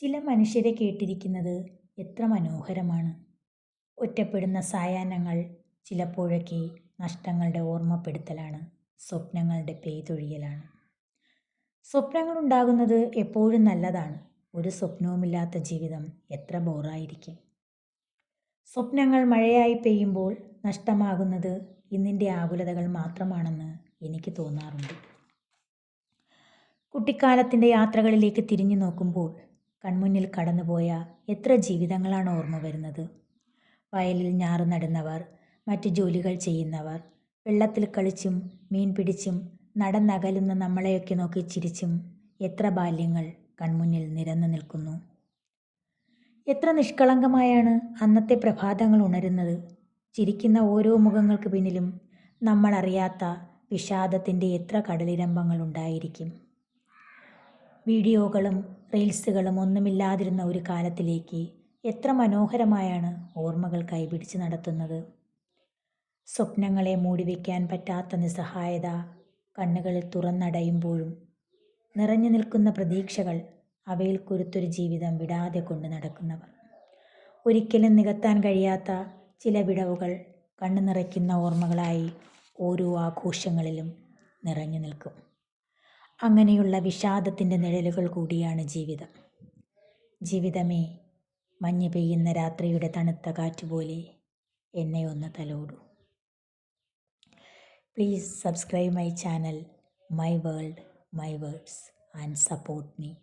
ചില മനുഷ്യരെ കേട്ടിരിക്കുന്നത് എത്ര മനോഹരമാണ്. ഒറ്റപ്പെടുന്ന സായാഹ്നങ്ങൾ ചിലപ്പോഴൊക്കെ നഷ്ടങ്ങളുടെ ഓർമ്മപ്പെടുത്തലാണ് സ്വപ്നങ്ങളുടെ പെയ്തൊഴിയലാണ്. സ്വപ്നങ്ങൾ ഉണ്ടാകുന്നത് എപ്പോഴും നല്ലതാണ്. ഒരു സ്വപ്നവുമില്ലാത്ത ജീവിതം എത്ര ബോറായിരിക്കും. സ്വപ്നങ്ങൾ മഴയായി പെയ്യുമ്പോൾ നഷ്ടമാകുന്നത് ഇന്നിന്റെ ആകുലതകൾ മാത്രമാണെന്ന് എനിക്ക് തോന്നാറുണ്ട്. കുട്ടിക്കാലത്തിന്റെ യാത്രകളിലേക്ക് തിരിഞ്ഞു നോക്കുമ്പോൾ കൺമുന്നിൽ കടന്നുപോയ എത്ര ജീവിതങ്ങളാണ് ഓർമ്മ വരുന്നത്? വയലിൽ ഞാറ് നടുന്നവർ മറ്റ് ജോലികൾ ചെയ്യുന്നവർ വെള്ളത്തിൽ കളിച്ചും മീൻ പിടിച്ചും നടന്നകലുന്ന നമ്മളെയൊക്കെ നോക്കി ചിരിച്ചും എത്ര ബാല്യങ്ങൾ കൺമുന്നിൽ നിരന്നു നിൽക്കുന്നു. എത്ര നിഷ്കളങ്കമായാണ് അന്നത്തെ പ്രഭാതങ്ങൾ ഉണരുന്നത്. ചിരിക്കുന്ന ഓരോ മുഖങ്ങൾക്ക് പിന്നിലും നമ്മളറിയാത്ത വിഷാദത്തിന്റെ എത്ര കടലിരമ്പങ്ങൾ ഉണ്ടായിരിക്കും. വീഡിയോകളും റീൽസുകളും ഒന്നുമില്ലാതിരുന്ന ഒരു കാലത്തിലേക്ക് എത്ര മനോഹരമായാണ് ഓർമ്മകൾ കൈപിടിച്ച് നടത്തുന്നത്. സ്വപ്നങ്ങളെ മൂടിവെക്കാൻ പറ്റാത്ത നിസ്സഹായത കണ്ണുകളിൽ തുറന്നടയുമ്പോഴും നിറഞ്ഞു നിൽക്കുന്ന പ്രതീക്ഷകൾ അവയിൽ കുരുത്തൊരു ജീവിതം വിടാതെ കൊണ്ട് നടക്കുന്നവർ. ഒരിക്കലും നികത്താൻ കഴിയാത്ത ചില വിടവുകൾ കണ്ണു നിറയ്ക്കുന്ന ഓർമ്മകളായി ഓരോ ആഘോഷങ്ങളിലും നിറഞ്ഞു നിൽക്കും. അങ്ങനെയുള്ള വിഷാദത്തിന്റെ നിഴലുകൾ കൂടിയാണ് ജീവിതം. ജീവിതമേ മഞ്ഞ് പെയ്യുന്ന രാത്രിയുടെ തണുത്ത കാറ്റുപോലെ എന്നെ ഒന്ന് തലോടൂ. Please subscribe my channel my world my words and support me